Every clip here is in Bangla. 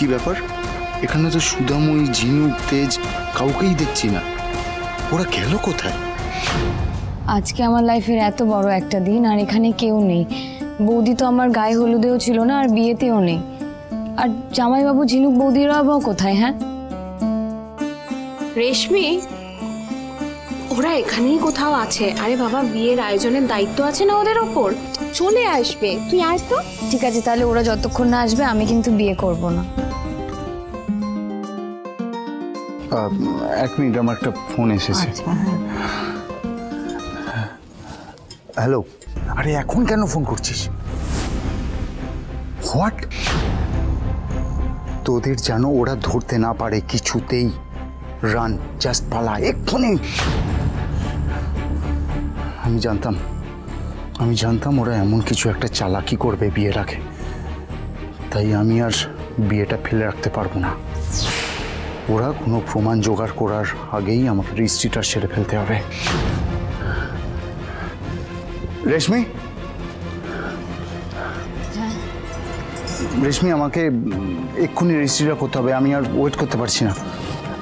কি ব্যাপার? এখানে তো সুদাময়ী ঝিনুক তেজ কাউকেই দেখছি না। ওরা গেল কোথায়? আজকে আমার লাইফের এত বড় একটা দিন আর এখানে কেউ নেই। বৌদি তো আমার গায়ে হলুদেও ছিল না আর বিয়েতেও নেই। আর জামাইবাবু ঝিনুক বৌদিরা আবহাওয়া কোথায় হ্যাঁ? রেশমি? ওরা এখানেই কোথাও আছে। আরে বাবা বিয়ের আয়োজনের দায়িত্ব আছে না ওদের ওপর? চলে আসবে। তুই আস তো। ঠিক আছে তাহলে ওরা যতক্ষণ না আসবে আমি কিন্তু বিয়ে করব না। এক মিনিট আমার একটা ফোন এসেছে। হ্যালো আরে এখন কেন ফোন করছিস? হোয়াট? তোদের যেন ওরা ধরতে না পারে কিছুতেই। রান জাস্ট পালা এক্ষুনি। আমি জানতাম আমি জানতাম ওরা এমন কিছু একটা চালাকি করবে বিয়ের আগে। তাই আমি আর বিয়েটা ফেলে রাখতে পারব না। ওরা কোনো প্রমাণ জোগাড় করার আগেই আমাকে রেজিস্ট্রিটা সেরে ফেলতে হবে। রেশমি? রেশমি আমাকে এক্ষুনি রেজিস্ট্রিটা করতে হবে। আমি আর ওয়েট করতে পারছি না।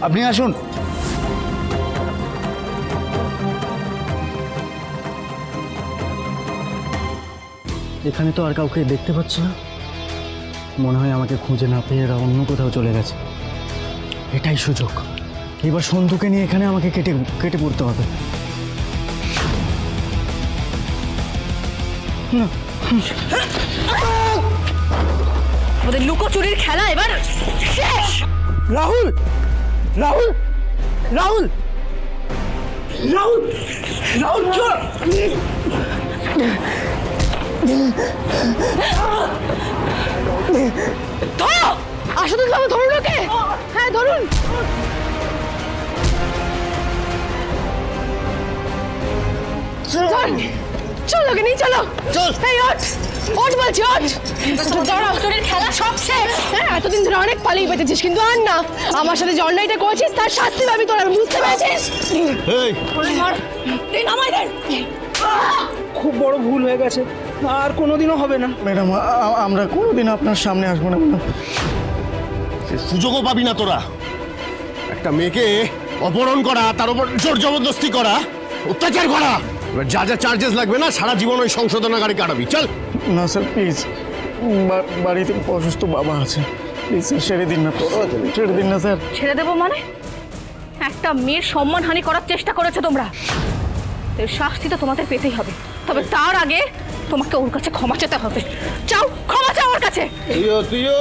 আপনি আসুন। এখানে তো আর কাউকে দেখতে পাচ্ছি না। মনে হয় আমাকে খুঁজে না পেয়ে এরা অন্য কোথাও চলে গেছে। এটাই সুযোগ। এবার সন্ধুকে নিয়ে এখানে আমাকে কেটে কেটে পড়তে হবে। লুকোচুরির খেলা এবার শেষ! রাহুল! রাহুল! রাহুল! রাহুল! রাহুল আশুতোষ বাবু ধরুন ওকে! হ্যাঁ ধরুন! চল। চল ওকে নিয়ে চলো! চল। এই ওঠ! ওঠ বলছি ওঠ! তোরের খেলা সব শেষ। হ্যাঁ এতদিন ধরে অনেক পালিয়ে বেঁচেছিস কিন্তু আর না। আমার সাথে যে অন্যায়টা করেছিস তার শাস্তি পাবি তোরা বুঝতে পেরেছিস? এই। নামাই খুব বড় ভুল হয়ে গেছে। আর কোনোদিনও হবে না। ম্যাডাম আমরা কোনোদিন আপনার সামনে আসব না। ম্যাডাম সুযোগও পাবি না তোরা। একটা মেয়েকে অপহরণ করা তার উপর জোর জবরদস্তি করা অত্যাচার করা। এবার যা যা চার্জেস লাগবে না সারা জীবন ওই সংশোধনাগারে কাটাবি। চল। না স্যার প্লিজ বাড়িতে অসুস্থ বাবা আছে। প্লিজ স্যার ছেড়ে দিন না। ছেড়ে দিন না স্যার। ছেড়ে দেবো মানে? একটা মেয়ের সম্মানহানি করার চেষ্টা করেছ তোমরা। এর শাস্তি তো তোমাদের পেতেই হবে। তবে তার আগে তোমাকে ওর কাছে ক্ষমা চেতে হবে। চাও ক্ষমা চাও ওর কাছে। তুইও তুইও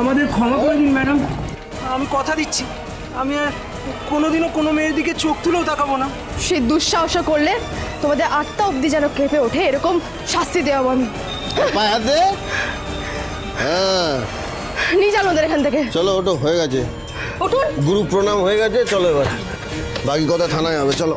আমাদের ক্ষমা করে দিন ম্যাডাম। আমি কথা দিচ্ছি। আমি আর কোনোদিনও কোনো মেয়ের দিকে চোখ তুলেও তাকাবো না। সে দুঃসাহস করলে তোমাদের আত্মা অবধি যেন কেঁপে ওঠে এরকম শাস্তি দেওয়া আমি। পায়ে হ্যাঁ। নিয়ে যান ওদের এখান থেকে। চলো ওটো হয়ে গেছে। উঠুন। গুরু প্রণাম হয়ে গেছে চলো এবার। বাকি কথা থানায় হবে চলো।